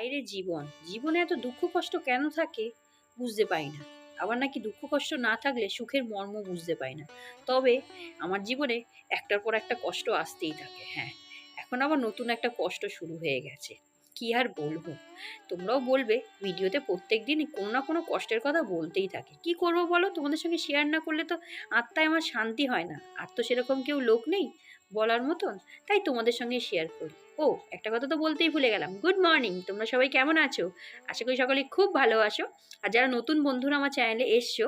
হায়রে জীবন। জীবনে এত দুঃখ কষ্ট কেন থাকে বুঝতে পারি না। আবার নাকি দুঃখ কষ্ট না থাকলে সুখের মর্ম বুঝতে পারি না। তবে আমার জীবনে একটার পর একটা কষ্ট আসতেই থাকে হ্যাঁ। এখন আবার নতুন একটা কষ্ট শুরু হয়ে গেছে। কি আর বলব? তোমরাও বলবে, ভিডিওতে প্রত্যেক দিন কোনো না কোনো কষ্টের কথা বলতেই থাকে। কি করব বলো? তোমাদের সঙ্গে শেয়ার না করলে তো আত্মায় আমার শান্তি হয় না। আর তো সেরকম কেউ লোক নেই। বলার মতন, তাই তোমাদের সঙ্গে শেয়ার করি। ও, একটা কথা তো বলতেই ভুলে গেলাম। গুড মর্নিং তোমরা সবাই কেমন আছো? আশা করি সকলে খুব ভালো আছো। আর যারা নতুন বন্ধুরা আমার চ্যানেলে এসছো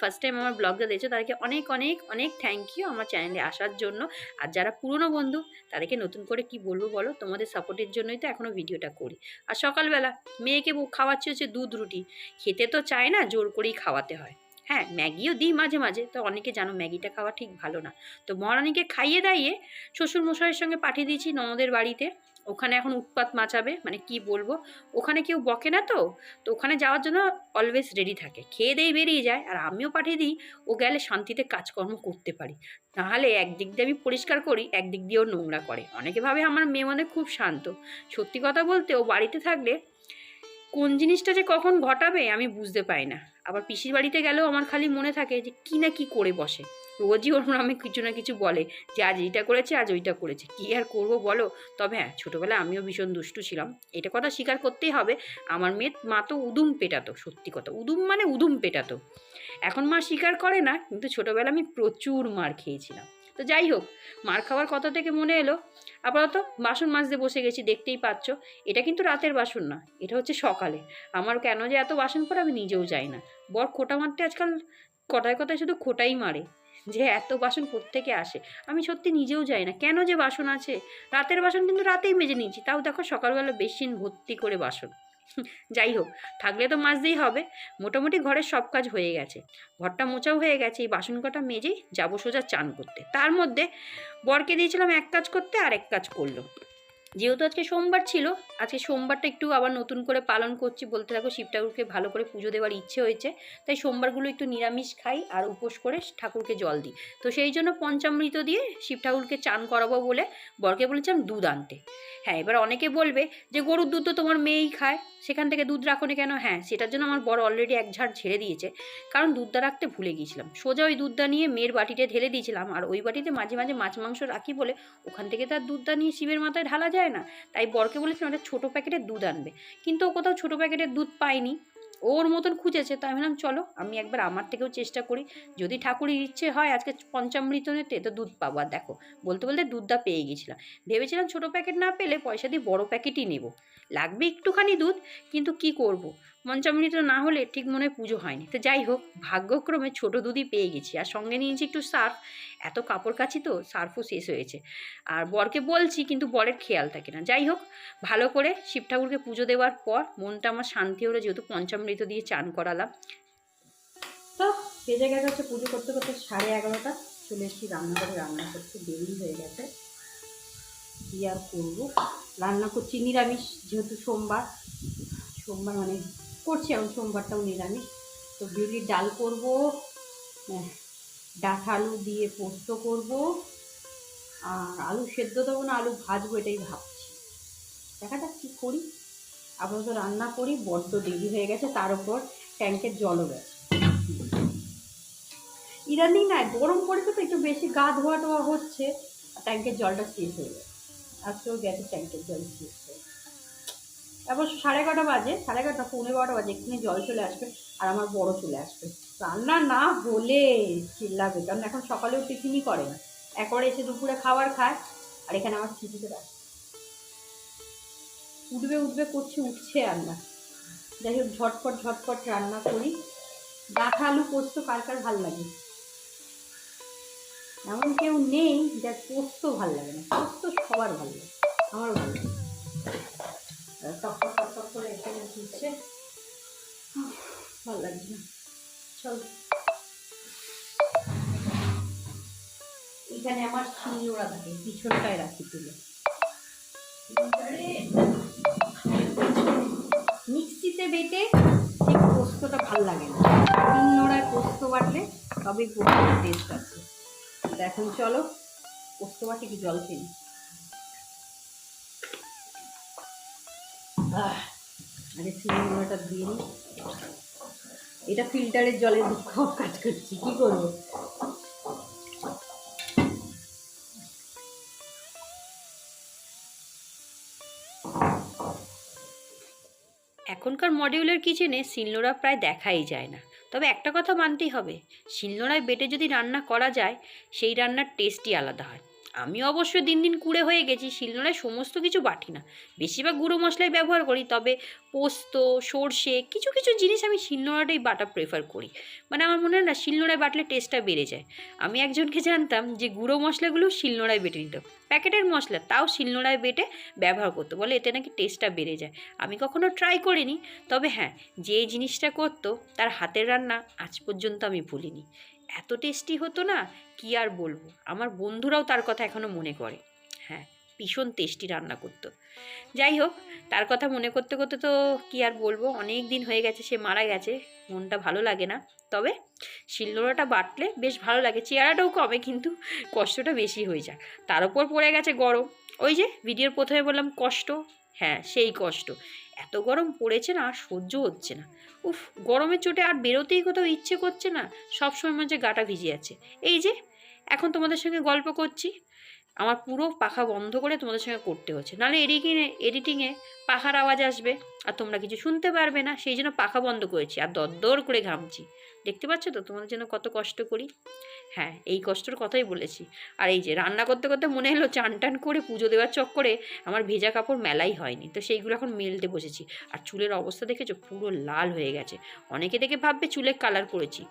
ফার্স্ট টাইম আমার ব্লগটা দেখছ, তাদেরকে অনেক অনেক অনেক থ্যাংক ইউ আমার চ্যানেলে আসার জন্য। আর যারা পুরনো বন্ধু, তাদেরকে নতুন করে কি বলব বলো? তোমাদের সাপোর্টের জন্যই তো এখনও ভিডিওটা করি। আর সকালবেলা মেয়েকে খাওয়াচ্ছে হচ্ছে দুধ রুটি। খেতে তো চায় না, জোর করেই খাওয়াতে হয়। হ্যাঁ ম্যাগিও দিই মাঝে মাঝে। তো অনেকে জানো ম্যাগিটা খাওয়া ঠিক ভালো না। তো মহারানীকে খাইয়ে দাইয়ে শ্বশুর মশাইয়ের সঙ্গে পাঠিয়ে দিয়েছি ননদের বাড়িতে। ওখানে এখন উৎপাত মাচাবে মানে কি বলব? ওখানে কেউ বকে না তো? তো ওখানে যাওয়ার জন্য অলওয়েজ রেডি থাকে। খেয়ে দিয়ে বেরিয়ে যায়। আর আমিও পাঠিয়ে দিই, ও গেলে শান্তিতে কাজকর্ম করতে পারি। নাহলে একদিক দিয়ে আমি পরিষ্কার করি, একদিক দিয়েও নোংরা করে। অনেকে ভাবে আমার মেয়ে মনে খুব শান্ত। সত্যি কথা বলতে ও বাড়িতে থাকলে কোন জিনিসটা যে কখন ঘটাবে আমি বুঝতে পারি না। আবার পিসির বাড়িতে গেলেও আমার খালি মনে থাকে যে কি না কি করে বসে। রোজই ওর নামে কিছু না কিছু বলে যে আজ এইটা করেছে, আজ ওইটা করেছে। কি আর করব বলো? তবে হ্যাঁ ছোটোবেলায় আমিও ভীষণ দুষ্টু ছিলাম। এটা কথা স্বীকার করতেই হবে, আমার মেয়ে মা তো উদুম পেটাতো, সত্যি কথা। উদুম মানে উদুম পেটাতো। এখন মা স্বীকার করে না, কিন্তু ছোটোবেলা আমি প্রচুর মার খেয়েছিলাম। তো যাই হোক, মার খাওয়ার কথা থেকে মনে এলো। আপাতত বাসন মাজতে বসে গেছি, দেখতেই পাচ্ছ, এটা কিন্তু রাতের বাসন না, এটা হচ্ছে সকালে। আমার কেন যে এত বাসন পড়ে আমি নিজেও যাই না। বর খোটা মারতে আজকাল কটায় কথায় শুধু খোটাই মারে, যে এত বাসন থেকে আসে? আমি সত্যি নিজেও যাই না, কেন যে বাসন আছে? রাতের বাসন কিন্তু রাতেই মেজে নিয়েছি, তাও দেখো সকালবেলা বেসিন ভর্তি করে বাসন। যাই হোক, থাকলে তো মাঝতেই হবে। মোটামুটি ঘরের সব কাজ হয়ে গেছে। ঘরটা মোচাও হয়ে গেছে, এই বাসন কটা মেজেই যাব সোজা চান করতে। তার মধ্যে বরকে দিয়েছিলাম এক কাজ করতে আর এক কাজ করল। যেহেতু আজকে সোমবার ছিল, আজকে সোমবারটা একটু আবার নতুন করে পালন করছি বলতে থাকো, শিব ঠাকুরকে ভালো করে পুজো দেওয়ার ইচ্ছে হয়েছে। তাই সোমবারগুলো একটু নিরামিষ খাই আর উপোস করে ঠাকুরকে জল দিই। তো সেই জন্য পঞ্চামৃত দিয়ে শিব ঠাকুরকে চান করাবো বলে বরকে বলেছিলাম দুধ আনতে। হ্যাঁ এবার অনেকে বলবে যে, গরুর দুধ তো তোমার মেয়েই খায়, সেখান থেকে দুধ রাখো কেন? হ্যাঁ সেটার জন্য আমার বড় অলরেডি এক ঝাড় ছেড়ে দিয়েছে। কারণ দুধটা রাখতে ভুলে গিয়েছিলাম। সোজা ওই দুধটা নিয়ে মেয়ের বাটিতে ঢেলে দিয়েছিলাম আর ওই বাটিতে মাঝে মাঝে মাছ মাংস রাখি বলে ওখান থেকে তার দুধটা নিয়ে শিবের মাথায় ঢালা যায় না। তাই বরকে বলেছিলাম, একটা ছোটো প্যাকেটের দুধ আনবে। কিন্তু ও কোথাও ছোটো প্যাকেটের দুধ পায়নি। ওর মতন খুঁজেছে। তাই ভাবলাম, চলো, আমি একবার আমার থেকেও চেষ্টা করি। যদি ঠাকুরের ইচ্ছে হয় আজকে পঞ্চামৃত নিতে তো দুধ পাবো। আর দেখো, বলতে বলতে দুধটা পেয়ে গেছিলাম। ভেবেছিলাম ছোটো প্যাকেট না পেলে পয়সা দিয়ে বড় প্যাকেটই নেব। লাগবে একটুখানি দুধ, কিন্তু কি করব। পঞ্চামৃত না হলে ঠিক মনে হয় পুজো হয়নি। তো যাই হোক, ভাগ্যক্রমে ছোট দুধই পেয়ে গেছি। আর সঙ্গে নিয়েছি একটু সার্ফ। এত কাপড় কাছি তো সার্ফও শেষ হয়েছে। আর বরকে বলছি, কিন্তু বরের খেয়াল থাকে না। যাই হোক, ভালো করে শিব ঠাকুরকে পুজো দেওয়ার পর মনটা আমার শান্তি হলো, যেহেতু পঞ্চামৃত দিয়ে চান করালাম। তো বেজে গেছে হচ্ছে পুজো করতে করতে সাড়ে এগারোটা। চলে এসেছি রান্নাঘরে, রান্না করতে দেরি হয়ে গেছে। কী আর করব? রান্না করছি নিরামিষ, যেহেতু সোমবার। সোমবার মানে করছি এখন সোমবারটাও নিরামিষ তো বিউলির ডাল করব ডাঁটা আলু দিয়ে পোস্ত করব, আর আলু সেদ্ধ দেবো না, আলু ভাজবো, এটাই ভাবছি। দেখা যাক কী করি? আপাতত রান্না করি, বড্ড দেরি হয়ে গেছে, তার উপর ট্যাঙ্কের জলও গেছে। ইদানিং না, গরম পড়েছে তো, একটু বেশি গা ধোয়া টোয়া হচ্ছে ট্যাঙ্কের জলটা শেষ হয়ে গেছে। আজকেও গেছে ট্যাঙ্কের জল শেষ হয়ে তারপর সাড়ে এগারোটা বাজে, সাড়ে এগারোটা, পৌনে বারোটা বাজে এখানে জল চলে আসবে আর আমার বড় চলে আসবে। রান্না না হলে চিল্লাবে, কারণ এখন সকালেও টিফিনই করে না। একবারে এসে দুপুরে খাবার খায়, আর এখানে আমার চিঠিতে রাখে উঠবে উঠবে, করছি, উঠছে রান্না। যাই হোক, ঝটপট ঝটপট রান্না করি। ডাঁটা আলু পোস্ত কার কার ভালো লাগে? এমন কেউ নেই যার পোস্ত ভালো লাগে না। পোস্ত সবার ভালো লাগে আমারও ভালো লাগে। এখানে থাকে, পিছনটায় রাখি তুলে। মিক্সিতে বেটে ঠিক পোস্তটা ভালো লাগে না। তিন নোড়ায় পোস্ত বাটলে তবে পোস্তের টেস্ট আছে। এখন চলো পোস্ত বাটে কি জল খেয়ে আগে দিয়ে এটা ফিল্টারের জলে দুঃখ কাজ করছি, কি করব? এখনকার মডিউলার কিচেনে শিলনোড়া প্রায় দেখাই যায় না। তবে একটা কথা মানতেই হবে, শিলনোড়ায় বেটে যদি রান্না করা যায়, সেই রান্নার টেস্টই আলাদা হয়। আমি অবশ্য দিন দিন কুড়ে হয়ে গেছি, শিলনোড়ায় সমস্ত কিছু বাটি না। বেশিরভাগ গুঁড়ো মশলাই ব্যবহার করি, তবে পোস্ত, সর্ষে, কিছু কিছু জিনিস আমি শিলনোড়াটাই বাটা প্রেফার করি। মানে আমার মনে হয় না, শিলনোড়ায় বাটলে টেস্টটা বেড়ে যায়। আমি একজনকে জানতাম যে গুঁড়ো মশলাগুলো শিলনোড়ায় বেটে নিত। প্যাকেটের মশলা, তাও শিলনোড়ায় বেটে ব্যবহার করতো। বলে এতে নাকি টেস্টটা বেড়ে যায়। আমি কখনো ট্রাই করিনি, তবে হ্যাঁ যে জিনিসটা করতো, তার হাতের রান্না আজ পর্যন্ত আমি ভুলিনি। এত টেস্টি হতো না, কি আর বলব? আমার বন্ধুরাও তার কথা এখনও মনে করে। হ্যাঁ ভীষণ টেস্টি রান্না করতো। যাই হোক, তার কথা মনে করতে করতে তো কি আর বলব, অনেক দিন হয়ে গেছে, সে মারা গেছে। মনটা ভালো লাগে না। তবে শিলনোড়াটা বাটলে বেশ ভালো লাগে। চেহারাটাও কমে, কিন্তু কষ্টটা বেশি হয়ে যায়। তার উপর পড়ে গেছে গরম। ওই যে ভিডিওর প্রথমে বললাম কষ্ট। হ্যাঁ সেই কষ্ট। এত গরম পড়েছে না, আর সহ্য হচ্ছে না। উফ গরমের চোটে আর বেরোতেই কোথাও ইচ্ছে করছে না। সবসময় মনে হচ্ছে গাটা ভিজে আছে। এই যে, এখন তোমাদের সঙ্গে গল্প করছি। আমার পুরো পাখা বন্ধ করে তোমাদের সঙ্গে করতে হচ্ছে। নাহলে এডিটিংয়ে এডিটিংয়ে পাখার আওয়াজ আসবে। আর তোমরা কিছু শুনতে পারবে না, সেই জন্য পাখা বন্ধ করেছি আর দরদর করে ঘামছি। দেখতে পাচ্ছ তো? তোমাদের জন্য কত কষ্ট করি? হ্যাঁ এই কষ্টর কথাই বলেছি। আর এই যে রান্না করতে করতে মনে হলো চান টান করে পুজো দেওয়ার চক্করে আমার ভেজা কাপড় মেলাই হয়নি। তো সেইগুলো এখন মেলতে বসেছি। আর চুলের অবস্থা দেখেছ? পুরো লাল হয়ে গেছে। অনেকে দেখে ভাববে চুলে কালার করেছি।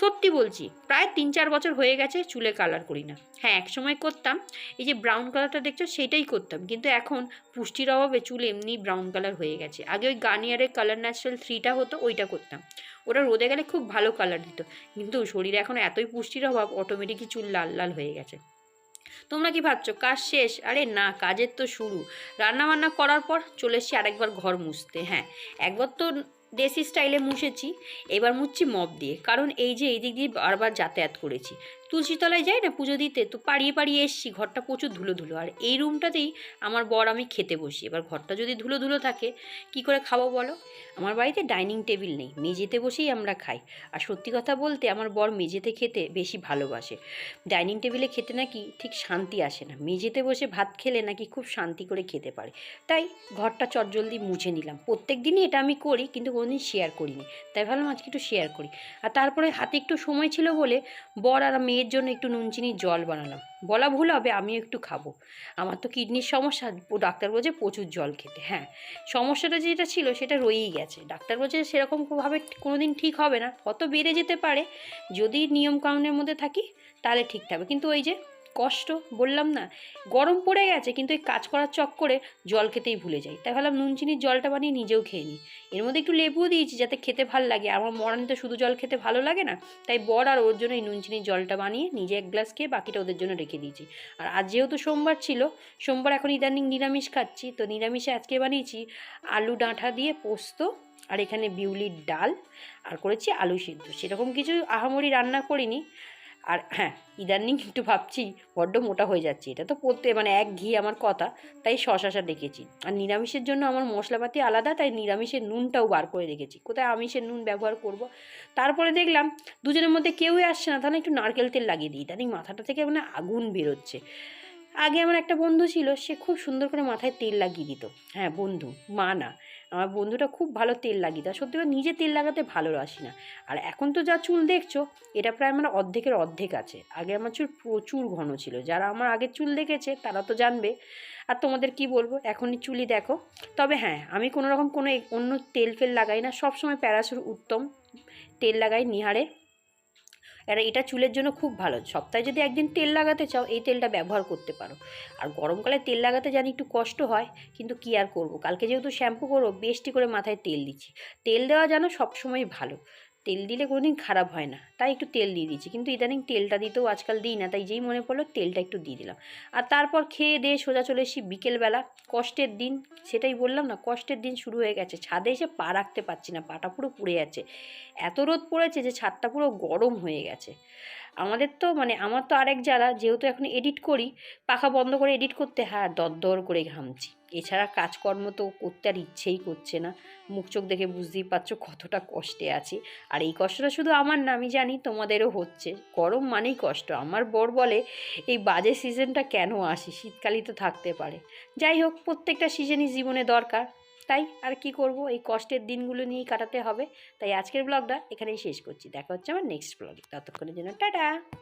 সত্যি বলছি, প্রায় তিন চার বছর হয়ে গেছে চুলে কালার করি না। হ্যাঁ এক সময় করতাম, এই যে ব্রাউন কালারটা দেখছ সেটাই করতাম। কিন্তু এখন পুষ্টির অভাবে চুল এমনি ব্রাউন কালার হয়ে গেছে। আগে ওই গার্নিয়ারের কালার ন্যাচারাল থ্রিটা হতো, ওইটা করতাম। ওটা রোদে গেলে খুব ভালো কালার দিত। কিন্তু শরীরে এখন এতই পুষ্টির অভাব অটোমেটিকই চুল লাল লাল হয়ে গেছে। তোমরা কি ভাবছ, কাজ শেষ? আরে না, কাজের তো শুরু। রান্না বান্না করার পর চলে এসেছি আরেকবার ঘর মুছতে হ্যাঁ। একবার তো দেশি স্টাইলে মুছেছি, এবার মুছছি মপ দিয়ে। কারণ এই যে, এই দিক দিয়ে বারবার যাতায়াত করেছি। তুলসীতলায় যাই না পুজো দিতে, তো পাড়িয়ে পাড়িয়ে এসছি, ঘরটা প্রচুর ধুলো ধুলো আর এই রুমটাতেই আমার বর আমি খেতে বসি। এবার ঘরটা যদি ধুলো ধুলো থাকে, কি করে খাব বলো? আমার বাড়িতে ডাইনিং টেবিল নেই, মেঝেতে বসেই আমরা খাই। আর সত্যি কথা বলতে আমার বর মেঝেতে খেতে বেশি ভালোবাসে। ডাইনিং টেবিলে খেতে নাকি ঠিক শান্তি আসে না। মেঝেতে বসে ভাত খেলে নাকি খুব শান্তি করে খেতে পারে। তাই ঘরটা চটজলদি মুছে নিলাম। প্রত্যেক দিনই এটা আমি করি, কিন্তু কোনোদিন শেয়ার করিনি। তাই ভাবলাম আজকে একটু শেয়ার করি। আর তারপরে হাতে একটু সময় ছিল বলে বর আর মেয়ের জন্য একটু নুন চিনির জল বানালাম। বলা ভুল হবে, আমিও একটু খাব। আমার তো কিডনির সমস্যা, ডাক্তার বলছে প্রচুর জল খেতে। হ্যাঁ সমস্যাটা যেটা ছিল সেটা রয়েই গেছে। ডাক্তার বলছে সেরকমভাবে কোনো দিন ঠিক হবে না। কত বেড়ে যেতে পারে, যদি নিয়ম কানুনের মধ্যে থাকি, তাহলে ঠিক থাকবে। কিন্তু ওই যে কষ্ট বললাম না। গরম পড়ে গেছে কিন্তু এই কাজ করার চক্করে জল খেতেই ভুলে যাই। তাই ভাবলাম নুন, চিনির জলটা বানিয়ে নিজেও খেয়ে নিই। এর মধ্যে একটু লেবুও দিয়েছি যাতে খেতে ভালো লাগে। আমার মরানি তো শুধু জল খেতে ভালো লাগে না, তাই বর আর ওর জন্য এই নুন, চিনির জলটা বানিয়ে নিজে এক গ্লাস খেয়ে বাকিটা ওদের জন্য রেখে দিয়েছি। আর আজ যেহেতু সোমবার ছিল, সোমবার এখন ইদানিং নিরামিষ খাচ্ছি, তো নিরামিষে আজকে বানিয়েছি আলু ডাঁটা দিয়ে পোস্ত আর এখানে বিউলির ডাল আর করেছি আলু সিদ্ধ। সেরকম কিছু আহামরি রান্না করিনি। আর হ্যাঁ ইদানিং একটু ভাবছি, বড্ড মোটা হয়ে যাচ্ছে। এটা তো পড়তে মানে এক ঘি আমার কথা, তাই শশাশা ডেকেছি আর নিরামিষের জন্য আমার মশলাপাতি আলাদা, তাই নিরামিষের নুনটাও বার করে রেখেছি। কোথায় আমিষের নুন ব্যবহার করব? তারপরে দেখলাম, দুজনের মধ্যে কেউই আসছে না, তাহলে একটু নারকেল তেল লাগিয়ে দিই। ইদানিং মাথাটা থেকে মানে আগুন বেরোচ্ছে। আগে আমার একটা বন্ধু ছিল, সে খুব সুন্দর করে মাথায় তেল লাগিয়ে দিত। হ্যাঁ বন্ধু, মা না। আমার বন্ধুটা খুব ভালো তেল লাগিয়ে দেয়। সত্যি কথা নিজে তেল লাগাতে ভালোবাসি না। আর এখন তো যা চুল দেখছ, এটা প্রায় আমার অর্ধেকের অর্ধেক আছে। আগে আমার চুল প্রচুর ঘন ছিল। যারা আমার আগের চুল দেখেছে, তারা তো জানবে। আর তোমাদের কি বলব, এখনই চুলই দেখো। তবে হ্যাঁ আমি কোনো রকম কোনো অন্য তেল ফেল লাগাই না। সবসময় প্যারাসুর উত্তম, তেল লাগাই নিহারে আর এটা চুলের জন্য খুব ভালো। সপ্তাহে যদি একদিন তেল লাগাতে চাও, এই তেলটা ব্যবহার করতে পারো। আর গরমকালে তেল লাগাতে জানি একটু কষ্ট হয়, কিন্তু কি আর করব? কালকে যেহেতু শ্যাম্পু করব, বেশটি করে মাথায় তেল দিচ্ছি। তেল দেওয়া যেন সবসময় ভালো। তেল দিলে কোনোদিন খারাপ হয় না। তাই একটু তেল দিয়ে দিচ্ছি কিন্তু ইদানিং তেলটা দিতেও আজকাল দিই না, তাই যেই মনে পড়ল তেলটা একটু দিয়ে দিলাম। আর তারপর খেয়ে দিয়ে সোজা চলে এসেছি বিকেলবেলা। কষ্টের দিন, সেটাই বললাম না, কষ্টের দিন শুরু হয়ে গেছে। ছাদে এসে পা রাখতে পারছি না, পাটা পুরো পুড়ে যাচ্ছে। এত রোদ পড়েছে যে ছাদটা পুরো গরম হয়ে গেছে। আমাদের তো মানে আমার তো আরেক জ্বালা যেহেতু এখন এডিট করি, পাখা বন্ধ করে এডিট করতে হ্যাঁ দরদর করে ঘামছি। এছাড়া কাজকর্ম তো করতে আর ইচ্ছেই করছে না। মুখ চোখ দেখে বুঝতেই পারছ কতটা কষ্টে আছে। আর এই কষ্টটা শুধু আমার না, আমি জানি তোমাদেরও হচ্ছে। গরম মানেই কষ্ট। আমার বর বলে, এই বাজে সিজনটা কেন আসে? শীতকালই তো থাকতে পারে। যাই হোক, প্রত্যেকটা সিজনই জীবনে দরকার। তাই আর কি করব? এই কষ্টের দিনগুলো নিয়েই কাটাতে হবে। তাই আজকের ব্লগটা এখানেই শেষ করছি। দেখা হচ্ছে আমার নেক্সট ব্লগে ততক্ষণের জন্য টাটা!